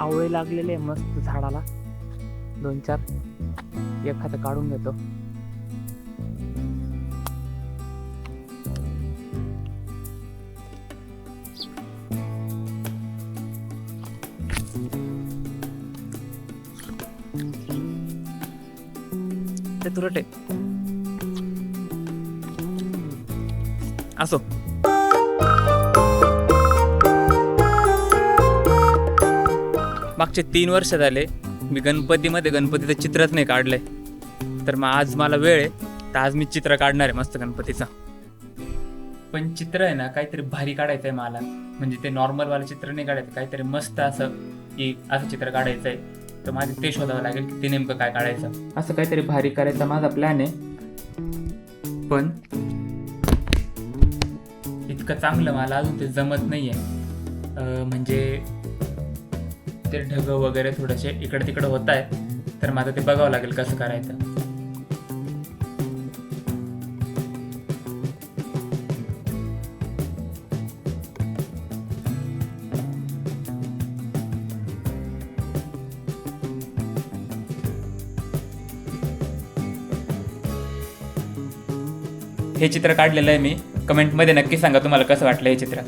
आवळे लागलेले मस्त झाडाला. दोन चार. एखादं काढून घेतो. ते तुरट. आहे असो. मागचे तीन वर्ष झाले मी गणपतीमध्ये गणपतीचं चित्रच नाही काढलंय. तर मग आज मला वेळ आहे तर आज मी चित्र काढणार आहे मस्त गणपतीचं. पण चित्र आहे ना काहीतरी भारी काढायचं आहे मला. म्हणजे ते नॉर्मलवालं चित्र नाही काढायचं काहीतरी मस्त असं की असं चित्र काढायचं आहे तर माझे ते शोधावं लागेल की ते नेमकं काय काढायचं. असं काहीतरी भारी करायचा माझा प्लॅन आहे. पण इतकं चांगलं मला अजून ते जमत नाही आहे म्हणजे ते ढग वगैरे थोडेसे इकडे तिकडे होत आहे तर माझं ते बघावं लागेल कसं करायचं. हे चित्र काढलेलं आहे मी. कमेंटमध्ये नक्की सांगा तुम्हाला कसं वाटलं हे चित्र.